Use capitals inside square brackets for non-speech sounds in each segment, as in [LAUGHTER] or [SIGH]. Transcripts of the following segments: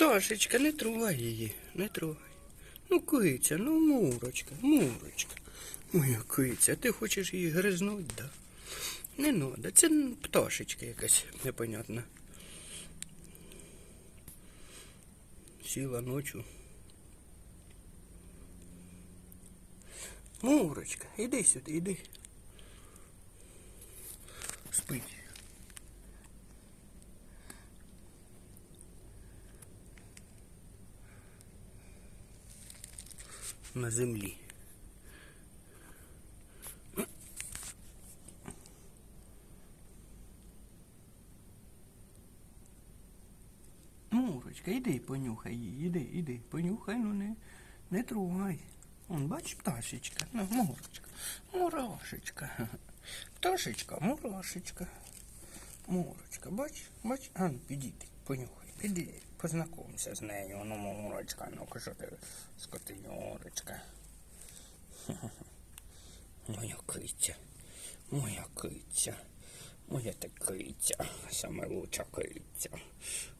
Пташечка, не трогай її, не трогай. Ну, киця, ну мурочка, мурочка. Моя киця, ти хочеш її гризнуть, да? Не надо, це пташечка якась непонятна. Сіла ночу. Мурочка, іди сюди, іди. Спить. На землі. Мурочка, іди понюхай її, іди, іди, понюхай, ну не, не трогай. Он, бач, пташечка, ну, мурочка, мурашечка. [LAUGHS] Пташечка, мурашечка. Мурочка, бач, бач, а ну підійди, понюхай, піди, познайомся з нею, ну, мурочка, ну-ка, що ти, скотинyorочка. [LAUGHS] Моя киця, моя киця, моя та киця, саме лучша киця.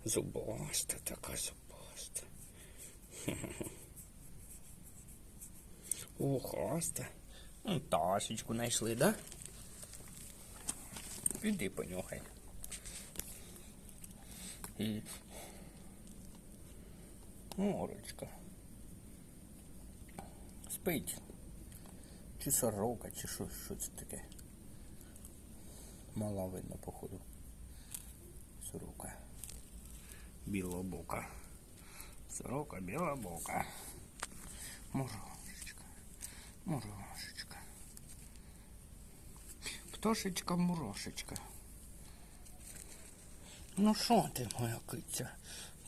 Зубаста така зубаста. [LAUGHS] Ухаста. Ну, ташечку знайшли, да? Іди понюхай. Морочка. Спить. Чи сорока, чи що, що це таке? Мала видно, походу. Сорока. Білобока. Сорока білобока. Мурашечка. Мурашечка. Пташечка мурашечка. Ну що ти, моя киця?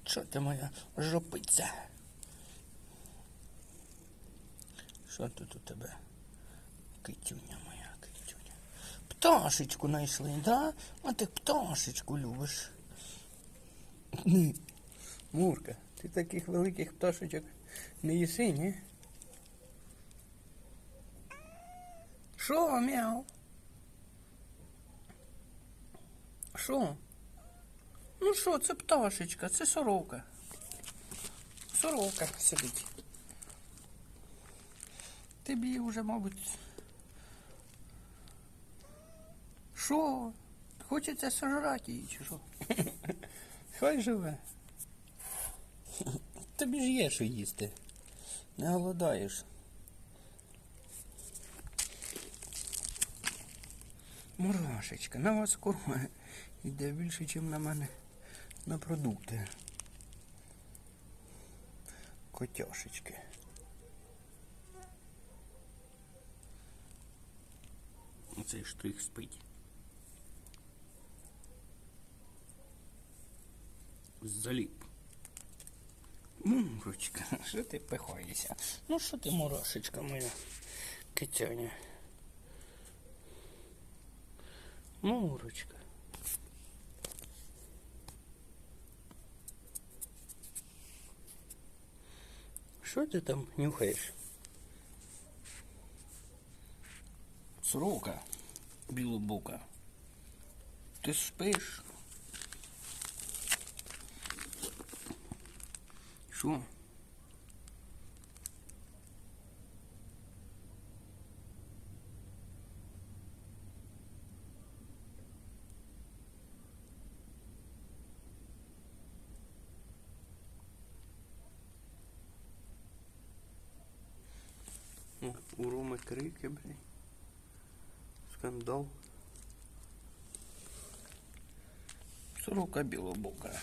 Що ти моя жопиця? Що тут у тебе? Китюня моя, китюня. Пташечку знайшли, да? А ти пташечку любиш. Мурка, ти таких великих пташечок не їси, ні? Що, мяу? Що? Ну що, це пташечка, це сорока. Сорока сидить. Тобі вже, мабуть. Що? Хочеться сожрати її, чи що? [LAUGHS] Хай живе. Тобі ж є що їсти. Не голодаєш. Мурашечка, на вас корма йде більше, ніж на мене на продукти. Котяшечки. Оцей штрих спить. Заліп. Мурочка, [LAUGHS] що ти пихаєшся? Ну що ти, мурашечка моя китяня? Мурочка. Що ти там нюхаєш? Сорока білобока. Ти спиш? Що? О, у Роми крики, блін. Скандал. Сорока білобока.